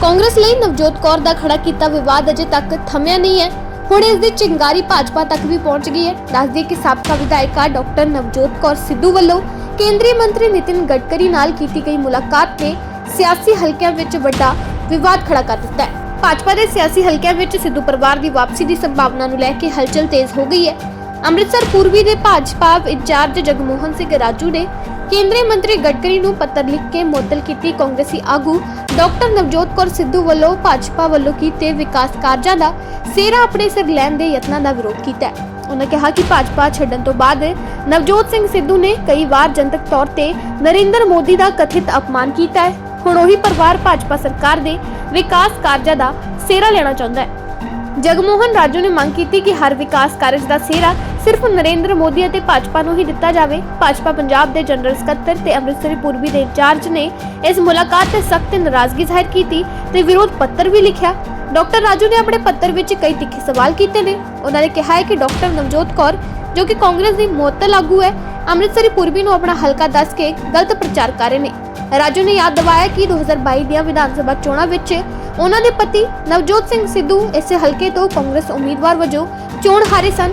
ਕਾਂਗਰਸ ਲਈ ਨਵਜੋਤ ਕੌਰ ਦਾ ਖੜਾ ਕੀਤਾ ਵਿਵਾਦ ਅਜੇ ਤੱਕ ਥਮਿਆ ਨਹੀਂ ਹੈ। ਹੁਣ ਇਸ ਦੀ ਚਿੰਗਾਰੀ ਭਾਜਪਾ ਤੱਕ ਵੀ ਪਹੁੰਚ ਗਈ ਹੈ। ਦੱਸਦੀ ਕਿ ਸਾਬਕਾ ਵਿਧਾਇਕਾ ਡਾਕਟਰ ਨਵਜੋਤ ਕੌਰ ਸਿੱਧੂ ਵੱਲੋਂ ਕੇਂਦਰੀ ਮੰਤਰੀ ਨਿਤਿਨ ਗਡਕਰੀ ਨਾਲ ਕੀਤੀ ਗਈ ਮੁਲਾਕਾਤ ਨੇ ਸਿਆਸੀ ਹਲਕਿਆਂ ਵਿੱਚ ਵੱਡਾ ਵਿਵਾਦ ਖੜਾ ਕਰ ਦਿੱਤਾ ਹੈ। ਭਾਜਪਾ ਦੇ ਸਿਆਸੀ ਹਲਕਿਆਂ ਵਿੱਚ ਸਿੱਧੂ ਪਰਿਵਾਰ ਦੀ ਵਾਪਸੀ ਦੀ ਸੰਭਾਵਨਾ ਨੂੰ ਲੈ ਕੇ ਹਲਚਲ ਤੇਜ਼ ਹੋ ਗਈ ਹੈ। ਅੰਮ੍ਰਿਤਸਰ ਪੂਰਬੀ ਦੇ ਭਾਜਪਾ ਇੰਚਾਰਜ ਜਗਮੋਹਨ ਸਿੰਘ ਰਾਜੂ ਨੇ ਕੇਂਦਰੀ ਮੰਤਰੀ ਗਡਕਰੀ ਨੂੰ ਪੱਤਰ ਲਿਖ ਕੇ ਮੁਅੱਤਲ ਕੀਤੀ ਕਾਂਗਰਸੀ ਆਗੂ ਡਾਕਟਰ ਨਵਜੋਤ ਕੌਰ ਸਿੱਧੂ ਵੱਲੋਂ ਭਾਜਪਾ ਵੱਲੋਂ ਕੀਤੇ ਵਿਕਾਸ ਕਾਰਜਾਂ ਦਾ ਸਿਹਰਾ ਆਪਣੇ ਸਿਰ ਲੈਣ ਦੇ ਯਤਨਾਂ ਦਾ ਵਿਰੋਧ ਕੀਤਾ ਹੈ। ਉਹਨਾਂ ਕਿਹਾ ਕਿ ਭਾਜਪਾ ਛੱਡਣ ਤੋਂ ਬਾਅਦ ਨਵਜੋਤ ਸਿੰਘ ਸਿੱਧੂ ਨੇ ਕਈ ਵਾਰ ਜਨਤਕ ਤੌਰ ਤੇ ਨਰਿੰਦਰ ਮੋਦੀ ਦਾ ਕਥਿਤ ਅਪਮਾਨ ਕੀਤਾ ਹੈ। ਹੁਣ ਉਹੀ ਪਰਿਵਾਰ ਭਾਜਪਾ ਸਰਕਾਰ ਦੇ ਵਿਕਾਸ ਕਾਰਜਾਂ ਦਾ ਸਿਹਰਾ ਲੈਣਾ ਚਾਹੁੰਦਾ ਹੈ। ਜਗਮੋਹਨ ਰਾਜੂ ਨੇ ਮੰਗ ਕੀਤੀ ਕਿ ਹਰ ਵਿਕਾਸ ਕਾਰਜ ਦਾ ਸਿਹਰਾ ਸਿਰਫ ਨਰਿੰਦਰ ਮੋਦੀ ਅਤੇ ਭਾਜਪਾ ਨੂੰ ਹੀ ਦਿੱਤਾ ਜਾਵੇ। ਭਾਜਪਾ ਪੰਜਾਬ ਦੇ ਜਨਰਲ ਸਕੱਤਰ ਤੇ ਅੰਮ੍ਰਿਤਸਰੀ ਪੂਰਬੀ ਦੇ ਇੰਚਾਰਜ ਨੇ ਇਸ ਮੁਲਾਕਾਤ ਤੇ ਸਖਤ ਨਾਰਾਜ਼ਗੀ ਜ਼ਾਹਿਰ ਕੀਤੀ ਤੇ ਵਿਰੋਧ ਪੱਤਰ ਵੀ ਲਿਖਿਆ। ਡਾਕਟਰ ਰਾਜੂ ਨੇ ਆਪਣੇ ਪੱਤਰ ਵਿੱਚ ਕਈ ਤਿੱਖੇ ਸਵਾਲ ਕੀਤੇ ਨੇ। ਉਹਨਾਂ ਨੇ ਕਿਹਾ ਹੈ ਕਿ ਡਾਕਟਰ ਨਵਜੋਤ ਕੌਰ, ਜੋ ਕਿ ਕਾਂਗਰਸ ਦੀ ਮੁਅੱਤਲ ਆਗੂ ਹੈ ਅੰਮ੍ਰਿਤਸਰੀ ਪੂਰਬੀ ਨੂੰ ਆਪਣਾ ਹਲਕਾ ਦੱਸ ਕੇ ਗਲਤ ਪ੍ਰਚਾਰ ਕਰ ਰਹੇ ਨੇ। ਰਾਜੂ ਨੇ ਯਾਦ ਦਿਵਾਇਆ ਕਿ 2022 ਦੀਆਂ ਵਿਧਾਨ ਸਭਾ ਚੋਣਾਂ ਵਿੱਚ ਉਹਨਾਂ ਦੇ ਪਤੀ ਨਵਜੋਤ ਸਿੰਘ ਸਿੱਧੂ ਇਸੇ ਹਲਕੇ ਤੋਂ ਕਾਂਗਰਸ ਉਮੀਦਵਾਰ ਵਜੋਂ ਚੋਣ ਹਾਰੇ ਸਨ।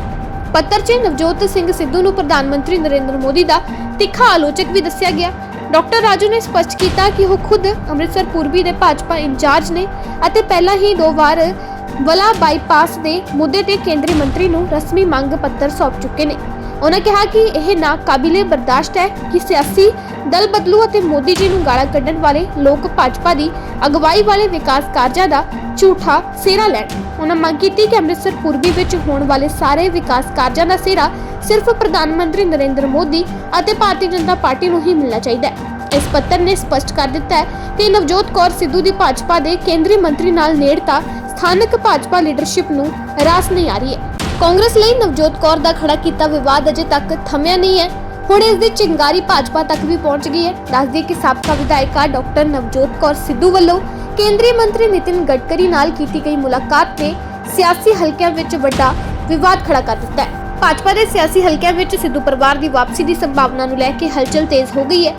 ਪੱਤਰ 'ਚ ਨਵਜੋਤ ਸਿੰਘ ਸਿੱਧੂ ਨੂੰ ਪ੍ਰਧਾਨ ਮੰਤਰੀ ਨਰਿੰਦਰ ਮੋਦੀ ਦਾ ਤਿੱਖਾ ਆਲੋਚਕ ਵੀ ਦੱਸਿਆ ਗਿਆ। ਡਾਕਟਰ ਰਾਜੂ ਨੇ ਸਪਸ਼ਟ ਕੀਤਾ ਕਿ ਉਹ ਖੁਦ ਅੰਮ੍ਰਿਤਸਰ ਪੂਰਬੀ ਦੇ ਭਾਜਪਾ ਇੰਚਾਰਜ ਨੇ ਅਤੇ ਪਹਿਲਾਂ ਹੀ ਦੋ ਵਾਰ ਵਲਾ ਬਾਈਪਾਸ ਦੇ ਮੁੱਦੇ ਤੇ ਕੇਂਦਰੀ ਮੰਤਰੀ ਨੂੰ ਰਸਮੀ ਮੰਗ ਪੱਤਰ ਸੌਂਪ ਚੁੱਕੇ ਨੇ। ਉਹਨਾਂ ਕਿਹਾ ਕਿ ਇਹ ਨਾ ਕਾਬਿਲੇ ਬਰਦਾਸ਼ਤ ਹੈ ਕਿ ਸਿਆਸੀ ਦਲ ਬਦਲੂ ਅਤੇ ਮੋਦੀ ਜੀ ਨੂੰ ਗਾਲਾਂ ਕੱਢਣ ਵਾਲੇ ਲੋਕ ਭਾਜਪਾ ਦੀ ਅਗਵਾਈ ਵਾਲੇ ਵਿਕਾਸ ਕਾਰਜਾਂ ਦਾ ਝੂਠਾ ਸਿਹਰਾ ਲੈਣ। ਉਹਨਾਂ ਮੰਗ ਕੀਤੀ ਕਿ ਅੰਮ੍ਰਿਤਸਰ ਪੂਰਬੀ ਵਿੱਚ ਹੋਣ ਵਾਲੇ ਸਾਰੇ ਵਿਕਾਸ ਕਾਰਜਾਂ ਦਾ ਸਿਹਰਾ ਸਿਰਫ ਪ੍ਰਧਾਨ ਮੰਤਰੀ ਨਰਿੰਦਰ ਮੋਦੀ ਅਤੇ ਭਾਰਤੀ ਜਨਤਾ ਪਾਰਟੀ ਨੂੰ ਹੀ ਮਿਲਣਾ ਚਾਹੀਦਾ ਹੈ। ਇਸ ਪੱਤਰ ਨੇ ਸਪਸ਼ਟ ਕਰ ਦਿੱਤਾ ਹੈ ਕਿ ਨਵਜੋਤ ਕੌਰ ਸਿੱਧੂ ਦੀ ਭਾਜਪਾ ਦੇ ਕੇਂਦਰੀ ਮੰਤਰੀ ਨਾਲ ਨੇੜਤਾ ਸਥਾਨਕ ਭਾਜਪਾ ਲੀਡਰਸ਼ਿਪ ਨੂੰ ਰਾਸ ਨਹੀਂ ਆ ਰਹੀ ਹੈ। ਕਾਂਗਰਸ ਲਈ ਨਵਜੋਤ ਕੌਰ ਦਾ ਖੜਾ ਕੀਤਾ ਵਿਵਾਦ ਅਜੇ ਤੱਕ ਥਮਿਆ ਨਹੀਂ ਹੈ। ਹੁਣ ਇਸ ਦੀ ਚਿੰਗਾਰੀ ਭਾਜਪਾ ਤੱਕ ਵੀ ਪਹੁੰਚ ਗਈ ਹੈ। ਦੱਸਦੀ ਕਿ ਸਾਬਕਾ ਵਿਧਾਇਕਾ ਡਾਕਟਰ ਨਵਜੋਤ ਕੌਰ ਸਿੱਧੂ ਵੱਲੋਂ ਕੇਂਦਰੀ ਮੰਤਰੀ ਨਿਤਿਨ ਗਡਕਰੀ ਨਾਲ ਕੀਤੀ ਗਈ ਮੁਲਾਕਾਤ ਨੇ ਸਿਆਸੀ ਹਲਕਿਆਂ ਵਿੱਚ ਵੱਡਾ ਵਿਵਾਦ ਖੜਾ ਕਰ ਦਿੱਤਾ ਹੈ। ਭਾਜਪਾ ਦੇ ਸਿਆਸੀ ਹਲਕਿਆਂ ਵਿੱਚ ਸਿੱਧੂ ਪਰਿਵਾਰ ਦੀ ਵਾਪਸੀ ਦੀ ਸੰਭਾਵਨਾ ਨੂੰ ਲੈ ਕੇ ਹਲਚਲ ਤੇਜ਼ ਹੋ ਗਈ ਹੈ।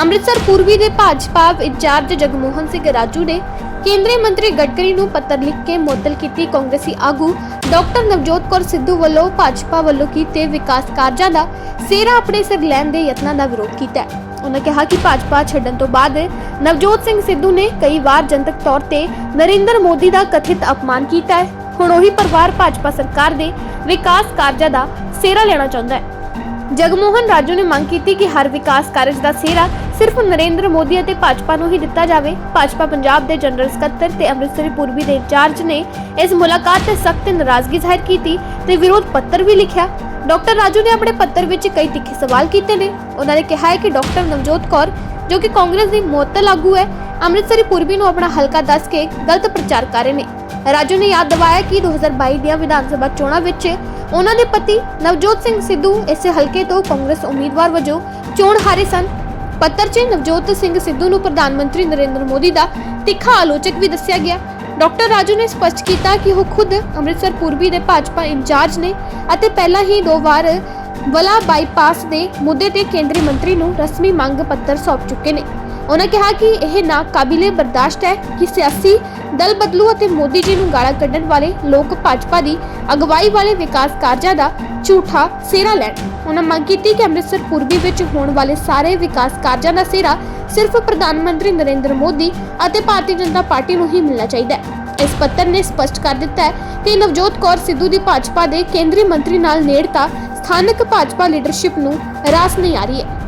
ਅੰਮ੍ਰਿਤਸਰ ਪੂਰਬੀ ਦੇ ਭਾਜਪਾ ਇੰਚਾਰਜ ਜਗਮੋਹਨ ਸਿੰਘ ਰਾਜੂ ਨੇ ਕੇਂਦਰੀ ਮੰਤਰੀ ਗਡਕਰੀ ਨੂੰ ਪੱਤਰ ਲਿਖ ਕੇ ਮੁਅੱਤਲ ਕੀਤੀ ਕਾਂਗਰਸੀ ਆਗੂ ਡਾਕਟਰ ਨਵਜੋਤ ਕੌਰ ਸਿੱਧੂ ਵੱਲੋਂ ਭਾਜਪਾ ਵੱਲੋਂ ਕੀਤੇ ਵਿਕਾਸ ਕਾਰਜਾਂ ਦਾ ਸਿਹਰਾ ਆਪਣੇ ਸਿਰ ਲੈਣ ਦੇ ਯਤਨਾਂ ਦਾ ਵਿਰੋਧ ਕੀਤਾ ਹੈ। ਉਹਨਾਂ ਕਿਹਾ ਕਿ ਭਾਜਪਾ ਛੱਡਣ ਤੋਂ ਬਾਅਦ ਨਵਜੋਤ ਸਿੰਘ ਸਿੱਧੂ ਨੇ ਕਈ ਵਾਰ ਜਨਤਕ ਤੌਰ ਤੇ ਨਰਿੰਦਰ ਮੋਦੀ ਦਾ ਕਥਿਤ ਅਪਮਾਨ ਕੀਤਾ ਹੈ। ਹੁਣ ਉਹੀ ਪਰਿਵਾਰ ਭਾਜਪਾ ਸਰਕਾਰ ਦੇ ਵਿਕਾਸ ਕਾਰਜਾਂ ਦਾ ਸਿਹਰਾ ਲੈਣਾ ਚਾਹੁੰਦਾ ਹੈ। ਜਗਮੋਹਨ ਰਾਜੂ ਨੇ ਮੰਗ ਕੀਤੀ ਕਿ ਹਰ ਵਿਕਾਸ ਕਾਰਜ ਦਾ ਸਿਹਰਾ ਸਿਰਫ ਨਰਿੰਦਰ ਮੋਦੀ ਅਤੇ ਭਾਜਪਾ ਨੂੰ ਹੀ ਦਿੱਤਾ ਜਾਵੇ। ਭਾਜਪਾ ਪੰਜਾਬ ਦੇ ਜਨਰਲ ਸਕੱਤਰ ਤੇ ਅੰਮ੍ਰਿਤਸਰੀ ਪੂਰਬੀ ਦੇ ਇੰਚਾਰਜ ਨੇ ਇਸ ਮੁਲਾਕਾਤ ਤੇ ਸਖਤ ਨਾਰਾਜ਼ਗੀ ਜ਼ਾਹਿਰ ਕੀਤੀ ਤੇ ਵਿਰੋਧ ਪੱਤਰ ਵੀ ਲਿਖਿਆ। ਡਾਕਟਰ ਰਾਜੂ ਨੇ ਆਪਣੇ ਪੱਤਰ ਵਿੱਚ ਕਈ ਤਿੱਖੇ ਸਵਾਲ ਕੀਤੇ ਨੇ। ਉਹਨਾਂ ਨੇ ਕਿਹਾ ਹੈ ਕਿ ਡਾਕਟਰ ਨਵਜੋਤ ਕੌਰ, ਜੋ ਕਿ ਕਾਂਗਰਸ ਦੀ ਮੁਅੱਤਲ ਆਗੂ ਹੈ, ਅੰਮ੍ਰਿਤਸਰੀ ਪੂਰਬੀ ਨੂੰ ਆਪਣਾ ਹਲਕਾ ਦੱਸ ਕੇ ਗਲਤ ਪ੍ਰਚਾਰ ਕਰ ਰਹੇ ਨੇ। ਰਾਜੂ ਨੇ ਯਾਦ ਦਿਵਾਇਆ ਕਿ 2022 ਦੀਆਂ ਵਿਧਾਨ ਸਭਾ ਚੋਣਾਂ ਵਿੱਚ ਉਹਨਾਂ ਦੇ ਪਤੀ ਨਵਜੋਤ ਸਿੰਘ ਸਿੱਧੂ ਇਸੇ ਹਲਕੇ ਤੋਂ ਕਾਂਗਰਸ ਉਮੀਦਵਾਰ ਵਜੋਂ ਚੋਣ ਹਾਰੇ ਸਨ। ਪੱਤਰ 'ਚ ਨਵਜੋਤ ਸਿੰਘ ਸਿੱਧੂ ਨੂੰ ਪ੍ਰਧਾਨ ਮੰਤਰੀ ਨਰਿੰਦਰ ਮੋਦੀ ਦਾ ਤਿੱਖਾ ਆਲੋਚਕ ਵੀ ਦੱਸਿਆ ਗਿਆ। ਡਾਕਟਰ ਰਾਜੂ ਨੇ ਸਪਸ਼ਟ ਕੀਤਾ ਕਿ ਉਹ ਖੁਦ ਅੰਮ੍ਰਿਤਸਰ ਪੂਰਬੀ ਦੇ ਭਾਜਪਾ ਇੰਚਾਰਜ ਨੇ ਅਤੇ ਪਹਿਲਾਂ ਹੀ ਦੋ ਵਾਰ ਵਲਾ ਬਾਈਪਾਸ ਦੇ ਮੁੱਦੇ ਤੇ ਕੇਂਦਰੀ ਮੰਤਰੀ ਨੂੰ ਰਸਮੀ ਮੰਗ ਪੱਤਰ ਸੌਂਪ ਚੁੱਕੇ ਨੇ। ਉਹਨਾਂ ਕਿਹਾ ਕਿ ਇਹ ਨਾ ਕਾਬਿਲੇ ਬਰਦਾਸ਼ਤ ਹੈ ਕਿ ਸਿਆਸੀ ਦਲ ਬਦਲੂ ਅਤੇ ਮੋਦੀ ਜੀ ਨੂੰ ਗਾਲਾਂ ਕੱਢਣ ਵਾਲੇ ਲੋਕ ਭਾਜਪਾ ਦੀ ਅਗਵਾਈ ਵਾਲੇ ਵਿਕਾਸ ਕਾਰਜਾਂ ਦਾ ਝੂਠਾ ਸਿਹਰਾ ਲੈਣ। ਉਹਨਾਂ ਮੰਗ ਕੀਤੀ ਕਿ ਅੰਮ੍ਰਿਤਸਰ ਪੂਰਬੀ ਵਿੱਚ ਹੋਣ ਵਾਲੇ ਸਾਰੇ ਵਿਕਾਸ ਕਾਰਜਾਂ ਦਾ ਸਿਹਰਾ ਸਿਰਫ ਪ੍ਰਧਾਨ ਮੰਤਰੀ ਨਰਿੰਦਰ ਮੋਦੀ ਅਤੇ ਭਾਰਤੀ ਜਨਤਾ ਪਾਰਟੀ ਨੂੰ ਹੀ ਮਿਲਣਾ ਚਾਹੀਦਾ ਹੈ। ਇਸ ਪੱਤਰ ਨੇ ਸਪਸ਼ਟ ਕਰ ਦਿੱਤਾ ਹੈ ਕਿ ਨਵਜੋਤ ਕੌਰ ਸਿੱਧੂ ਦੀ ਭਾਜਪਾ ਦੇ ਕੇਂਦਰੀ ਮੰਤਰੀ ਨਾਲ ਨੇੜਤਾ ਸਥਾਨਕ ਭਾਜਪਾ ਲੀਡਰਸ਼ਿਪ ਨੂੰ ਰਾਸ ਨਹੀਂ ਆ ਰਹੀ ਹੈ।